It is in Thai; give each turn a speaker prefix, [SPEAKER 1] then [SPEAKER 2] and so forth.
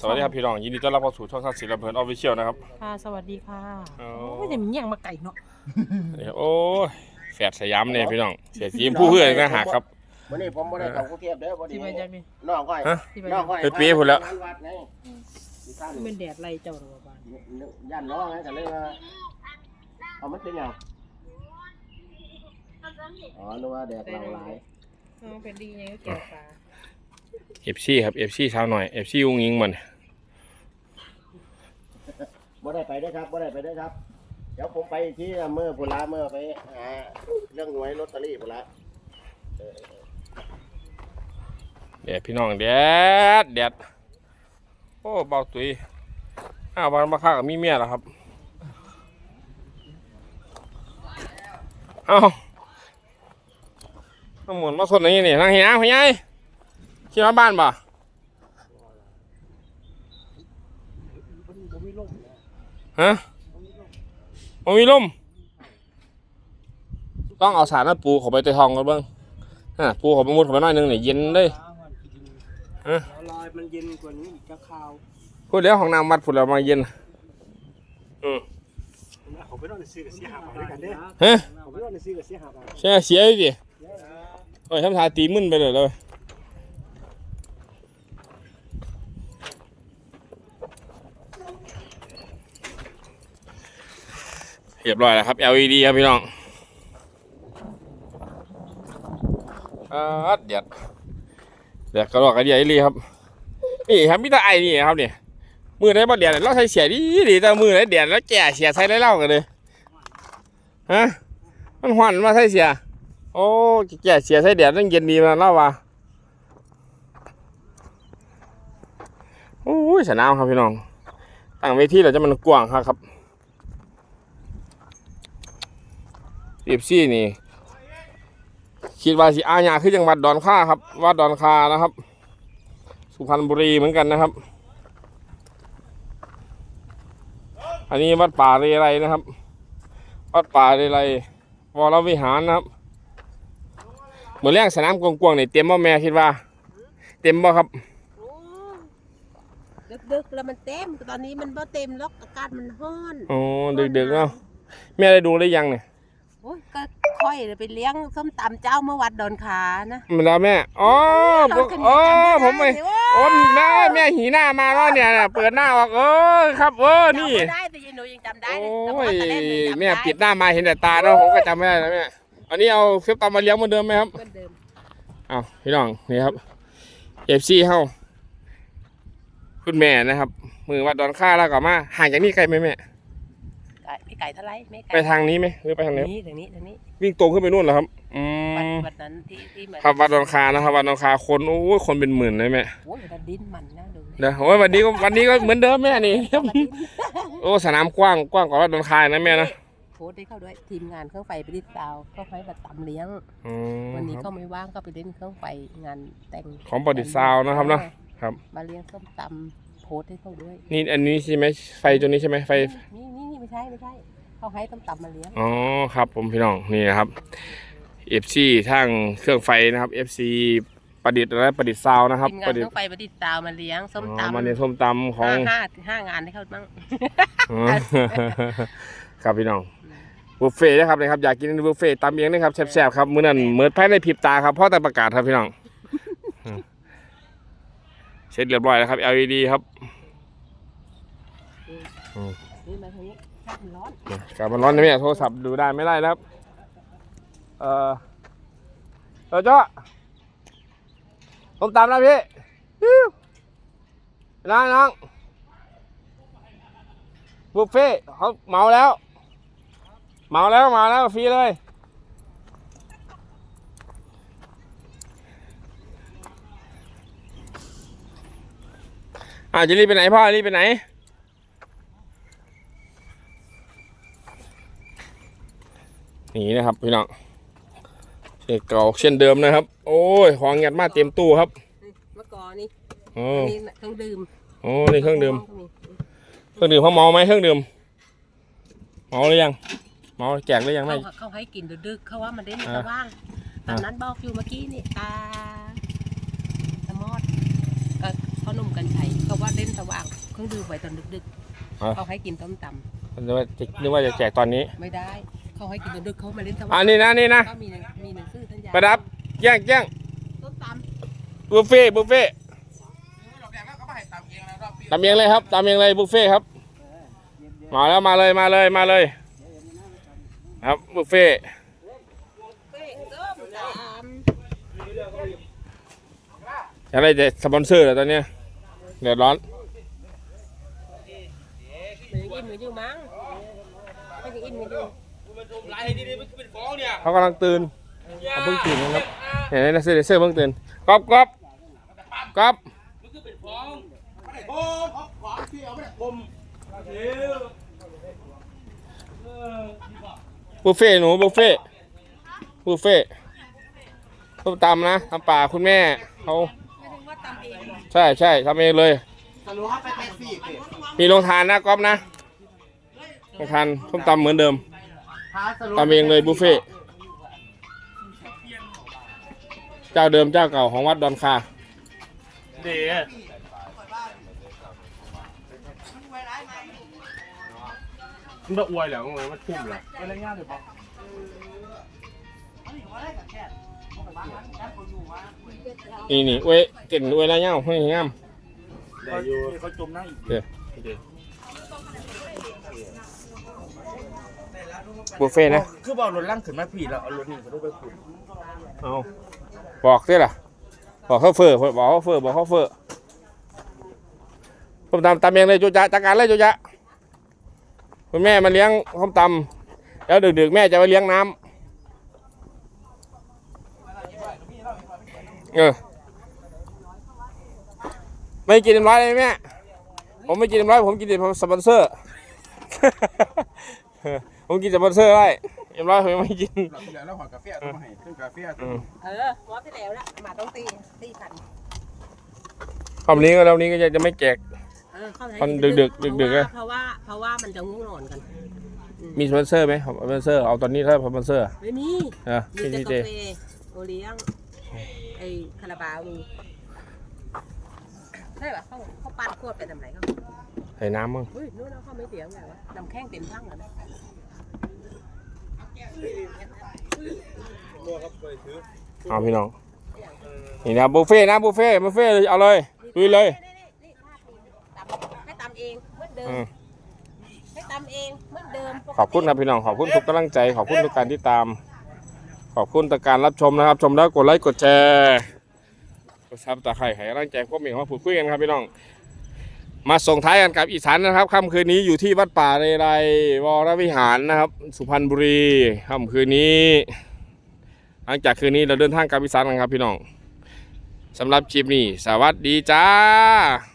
[SPEAKER 1] สวัสดีครับพี่น้องยินดีต้อนรับเข้าสู่ช่องทัศน์ศิลป์เพิร์นออฟฟิเชียลนะครับ
[SPEAKER 2] ค่ะสวัสดีค่ะ
[SPEAKER 1] อ๋อ
[SPEAKER 2] โอ้ยแต่มันยังมาไก่เนาะ
[SPEAKER 1] นี่ครับโอ้ยแฝดสยามเนี่ยพี่น้องเสียทีมผู้เพื่อนนะหากครับ
[SPEAKER 3] วันนี้ผมบ่ได้เข้ากรุงเทพเด้อบ่
[SPEAKER 2] ที่
[SPEAKER 3] นี้
[SPEAKER 2] มาจากนี่
[SPEAKER 3] น้องก้อย
[SPEAKER 1] ฮะ
[SPEAKER 2] ที่มา
[SPEAKER 3] น้อ
[SPEAKER 2] จางก
[SPEAKER 3] ก้อย
[SPEAKER 1] ไปเปี๊ยะพุ่นแล้ว
[SPEAKER 3] งานวัดไงที่ข้าง
[SPEAKER 2] ที่เป็นแดดไล่เจ้าหรือบ้าน
[SPEAKER 3] ย่านน้องไงก็เลยว่าเอามันเป็นหยังอ๋อนึกว่าแดดเราหลาย
[SPEAKER 2] น้องเป็นดีไงก็เกี่ยวปลา
[SPEAKER 1] เอฟซีครับเอฟซีเช้าหน่อยเอฟซีอุ้งยิงมัน
[SPEAKER 3] บ่ได้ไปเด้ครับบ่ได้ไปเด้ครับ เดี๋ยวผมไปที่เมื่อพุนละเมื่อไปหาเรื่องหวยลอตเตอรี่พุ่นละ
[SPEAKER 1] แดดพี่น้องแดดแดดโอ้เบาตุยอ้าววันมาค่ากับมีเมียแล้วครับเอ้าน้ำหมุนมาสดอย่างนี้นี่นั่งเหียพี่ใหญ่คิดว่าบ้านป่ะ ฮะมันมีลมต้องเอาสารน้ำปูเข้าไปใต้ท้องกันเบ้างฮะปูเข้าไปมุดเข้าไปหน่อยหนึงเนี่ยเย็นเลยฮะ
[SPEAKER 4] ลอยมันเย็นกว่านี้อีกจะข้าว
[SPEAKER 1] พูดแล้วของน้ำวัดพูดแล้วมาเย็นอืม
[SPEAKER 4] ผมไปนอนในซื้อกับเสียหาบาทด้วยกันเด้อ
[SPEAKER 1] ฮะ
[SPEAKER 4] ผมไปนอนในซื้อกับเสียหาบาท
[SPEAKER 1] ใช่เสียดิโอ้ยทำท่าตีมึนไปเลยเลย เรียบร้อยแล้วครับ LED ครับพี่น้องอ่าเดี๋ยวเดี๋ยวกระดอกกระเดียดอีหลีครับ นี่ครับมิตรไอนี่ครับเนี่ยมือไหนบ่เดียดเราใส่เสียดีดีแต่มือไหนเดียดแล้วแก่เสียใส่ได้เล่ากันเลยฮะมันหวันมาใส่เสีย โอ้แก่เสียใส่เดียดต้องเย็นดีมาเล่าว่ะโอ้ยสนามครับพี่น้องตั้งเวทีเราจะมันกว้างครับครับ เอฟซีนี่ คิดว่าสิอาญาคือจังหวัดดอนค่าครับวัดดอนคานะครับ สุพรรณบุรีเหมือนกันนะครับ อันนี้วัดป่าเรไรนะครับ วัดป่าเรไรวรวิหารนะครับเหมือนเรื่องสนามกวางๆนี่เต็มบ่แม่คิดว่า เต็มบ่ครับ
[SPEAKER 5] ดึกๆแล้วมันเต็มตอนนี้มันบ่เต็มแล้วอากาศมันร้อน
[SPEAKER 1] อ๋อดึกๆเนาะแม่ได้ดูได้ยังเนี่ย
[SPEAKER 5] โอ้ยก็ ค่อยไปเลี้ยงส้มตำเจ้าเมื่อวัดดอนขานะ
[SPEAKER 1] มันแล้วแม่อ๋อผมอ๋อผมไม่โอ้แม่แม่หีหน้ามาแล้วเนี่ยน่ะเปิดหน้าออกเออครับเออนี่
[SPEAKER 5] จำไม่ได้แต่ยายหนูยังจำได้
[SPEAKER 1] โอ้
[SPEAKER 5] เลยแต่
[SPEAKER 1] ย
[SPEAKER 5] ว่าตอนแรกหนูจำ
[SPEAKER 1] แม่
[SPEAKER 5] ได้
[SPEAKER 1] ปิดหน้ามาเห็นแต่ตาแล้วผมก็จำไม่ได้แล้วแม่อันนี้เอาเฟซตามมาเลี้ยงเหมือนเดิมไหมครับ
[SPEAKER 5] เหมือนเดิม
[SPEAKER 1] อ้าวพี่น้องนี่ครับเอฟซีเฮาคุณแม่นะครับ มือวัดดอนค่าแล้วก็มาห่างจากนี้ไกลไหมแม่
[SPEAKER 5] ไก่ไม่ไก่เท่าไหรไม่ไก่
[SPEAKER 1] ไปทางนี้ไหมหรือไปทางไหน
[SPEAKER 5] นี้ทางนี้ทางนี้
[SPEAKER 1] วิ่งตรงขึ้นไปนู่นเหรอครับอื
[SPEAKER 5] วัด
[SPEAKER 1] ม
[SPEAKER 5] วัดนั้นที่ที่เหมือน
[SPEAKER 1] ครับวัดดอนคานะครับวัดดอนคาคนโอ้ยคนเป็นหมื่นเลยแม่
[SPEAKER 5] โอ้ยวัดดินมันนะดู
[SPEAKER 1] เดี๋ยวโอ้ยวันนี้ก็วันนี้ก็เหมือนเดิมแม่นี่
[SPEAKER 5] วัดดิน
[SPEAKER 1] โอ้สนามกว้างกว้างกว่าวัดดอนคานะแม่นะ
[SPEAKER 5] โพสต์ให้เข้าด้วยทีมงานเครื่องไฟไปดิดดาวเขาให้บัตรตำเลี้ยง
[SPEAKER 1] อืม
[SPEAKER 5] วันนี้เขาไม่ว่างก็ไปเล่นเครื่องไฟงานแต่ง
[SPEAKER 1] ของประดิษฐ์ซาวน์นะครับเนาะครับ
[SPEAKER 5] มาเลี้ยงส้มตำโพสต์ให้เขาด้วย
[SPEAKER 1] นี่อันนี้ใช่ไหมไฟตัวนี้ใช่ไหมไฟ
[SPEAKER 5] นี่นี่นี่ ไม่ใช่ไม่ใช่เขาให้ต้มตำมาเลี้ยง
[SPEAKER 1] อ๋อครับ ผมพี่น้องนี่นะครับ FC ทางเครื่องไฟนะครับ FC ประดิษฐ์และประดิษฐ์ซาวน์นะครับ
[SPEAKER 5] ทีม
[SPEAKER 1] ป
[SPEAKER 5] งาน
[SPEAKER 1] ระดิษ
[SPEAKER 5] ต้อ
[SPEAKER 1] ฐ์
[SPEAKER 5] งไปประดิษฐ์ดาวมาเลี้ยงส้ม
[SPEAKER 1] อ๋อ
[SPEAKER 5] ตำ
[SPEAKER 1] มาเรียนส้มตำของ
[SPEAKER 5] ห้าห้าห้างานให้เขาบ้าง
[SPEAKER 1] อ๋อครับพี่น้องบุฟเฟ่ต์นะครับนะครับอยากกินบุฟเฟ่ต์ตำเองนะครับแซ่บๆครับมื้อนั้นเหมือนภายในพริบตาครับเพราะแต่ประกาศครับพี่น้องอืมเสร็จเรียบร้อยแล้วครับ LED ครับ
[SPEAKER 5] นี่มาทางนี้ถ้ามัน ร้อน
[SPEAKER 1] กลับมันร้อนนะเนี่ยโทรศัพท์ดูได้ไม่ได้นะครับ เออเออเจ้าผมตามแล้วพี่น้องน้องบุฟเฟ่เขาเมาแล้ว เมาแล้วเมาแล้วฟรีเลยอ่าจะรีบไปไหนพ่อรีบไปไหน นี่นะครับพี่น้องเช่เก่าเช่นเดิมนะครับ โอ้ยของยัดมาเต็มตู้ครับ
[SPEAKER 5] เมื่อก่อนนี่
[SPEAKER 1] โอ้
[SPEAKER 5] นี่เครื่องดื่ม
[SPEAKER 1] โอ้นี่เครื่องดื่มเครื่องดื่มเขาเมาไหมเครื่องดื่มเมาหรือยังเมาแจกหรือยัง
[SPEAKER 5] เขา
[SPEAKER 1] ไม่
[SPEAKER 5] เขาให้กินดึกๆเขาว่ามันได้ใน
[SPEAKER 1] อ่า
[SPEAKER 5] ตะว่างต
[SPEAKER 1] อ่า
[SPEAKER 5] อนนั้นบอกอยู่เมื่อกี้นี่ตาตะมอดก็พ่อหนุ่มกันชัยเขาว่าเล่นตะว่างรื่องดื่มไว้ตอนดึก
[SPEAKER 1] อะ
[SPEAKER 5] ๆเขาให้กินต้มต
[SPEAKER 1] นึกว่าจะนึกว่าจะแจกตอนนี้ำ
[SPEAKER 5] ไม่ได้ เขาให้กินตอนดึกเขามาเล่นส
[SPEAKER 1] อั
[SPEAKER 5] วาน
[SPEAKER 1] นี้นะนี่นะ
[SPEAKER 5] ก็มีหนังมีหนังสือสัญญา
[SPEAKER 1] ประดับแย่งแย่ง
[SPEAKER 5] ต้มต
[SPEAKER 1] บุฟเฟ่ต์บุฟเฟ่ต์ตามเองเลยครับตามเองเลยบุฟเฟ่ต์ครับมาแล้วมาเลยมาเลยมาเลย ครับบุฟเฟ่ต์ำ
[SPEAKER 5] เป้งต้มต
[SPEAKER 1] อยากได้จะสปอนเซอร์เหรอตอนเนี้ยเดือดร้อนำ
[SPEAKER 5] มันยังอิ่มอยู่มั้งมันยั งอิ่มอยู่
[SPEAKER 1] เขากำลังตื่นเขาเพิ่งตื่นนะครับเห็นไหมนะเซอร์เซอร์เพิ่งตื่นก๊อบก๊อบก๊อบบุฟเฟ่ต์หนูบุฟเฟ่ต์บุฟเฟ่ต์ต้มตำนะทำป่าคุณแม่เขาใช่ใช่ทำเองเลย
[SPEAKER 3] สรุปว่าไปแท็กซี่สิ
[SPEAKER 1] มีโรงทานนะก๊อฟนะโรงทานต้มตำเหมือนเดิม
[SPEAKER 3] พาสรุป
[SPEAKER 1] ตำเองเลยบุฟเฟ่ต์เจ้าเดิมเจ้าเก่าของวัดดอนคา
[SPEAKER 3] เดี๋ยว
[SPEAKER 1] มันจะอวยเหรอมันทุ่มเหรอนี่นี่อวยเก่นอวยแล้วเงี้ยให้งาม
[SPEAKER 4] ได้อยู่เขาจมน้ำอีก
[SPEAKER 1] บุฟเฟ่ต์นะ
[SPEAKER 4] คือบอกรถล่างขึ้นมาผีแล้วเอารถนี่เขาต้องไปขุด
[SPEAKER 1] เอาบอกสิล่ะ บอกเขาเฟอร์บอกเขาเฟอร์บอกเขาเฟอร์ผมตำตำเองเลยจุจ๊ะจัดการเลยจุจ๊ะคุณแม่มาเลี้ยงข้มตำแล้วดึกๆแม่จะไปเลี้ยงน้ำเออไม่กินเต็มร้อยเลยแม่ผมไม่กินเต็มร้อยผมกินแต่สปอนเซอร์ ผมกินสปอนเซอร์ได้เต็มร้อยผมยังไม่กิน
[SPEAKER 4] แล้วหอกาแฟต้องมาให้เครื่องกาแฟ
[SPEAKER 1] อืม
[SPEAKER 5] เออมอสที่แล้วละหมาต้องตีตีขัน
[SPEAKER 1] คำนี้ก็แล้วนี้ก็จะไม่แจก
[SPEAKER 5] เออเข้าใจ
[SPEAKER 1] มันดึกๆดึกๆอะ
[SPEAKER 5] เพราะว่าเพราะว่ามันจะงูนอนกัน
[SPEAKER 1] มีสปอนเซอร์ไหมสปอนเซอร์เอาตอนนี้ถ้าสปอนเซอร์
[SPEAKER 5] ไม่มี
[SPEAKER 1] อะ
[SPEAKER 5] มี
[SPEAKER 1] พี่
[SPEAKER 5] แต่
[SPEAKER 1] ทีเจ
[SPEAKER 5] กาแฟโอเลี้ยงไอ้คาราบาวมีใช่ปะเขาเขาปั่นขวดไปทำไหนเขา
[SPEAKER 1] ใส่น้ำมั้ง
[SPEAKER 5] เฮ้ยนู้นเขาไม่เสียงไงวะน้ำแข้งเต็มทั้งเลยนะ
[SPEAKER 1] เอาพี่น้อง นี่นะบุฟเฟ่ต์นะบุฟเฟ่ต์บุฟเฟ่ต์เลยเอาเลยลุยเลย
[SPEAKER 5] นี่นี่นี่ตำให้ตำเองเหมือนเดิ
[SPEAKER 1] อื
[SPEAKER 5] ม
[SPEAKER 1] ม
[SPEAKER 5] ให้ตำเองเหมือนเดิม
[SPEAKER 1] ขอบคุณครับพี่น้องขอบคุณทุกกำลังใจขอบคุณทุกการที่ตาม ขอบคุณต่อการรับชมนะครับ ชมแล้วกดไลค์กดแชร์กดซับตะไคร้ให้กำลังใจพวกเมียมาพูดคุยกันครับพี่น้อง มาส่งท้ายกันกับอีสานนะครับค่ำคืนนี้อยู่ที่วัดป่าเรไรวรวิหารนะครับ สุพรรณบุรีค่ำคืนนี้ หลังจากคืนนี้เราเดินทางกลับอีสานกันครับพี่น้องสำหรับคลิปนี้ สวัสดีจ้า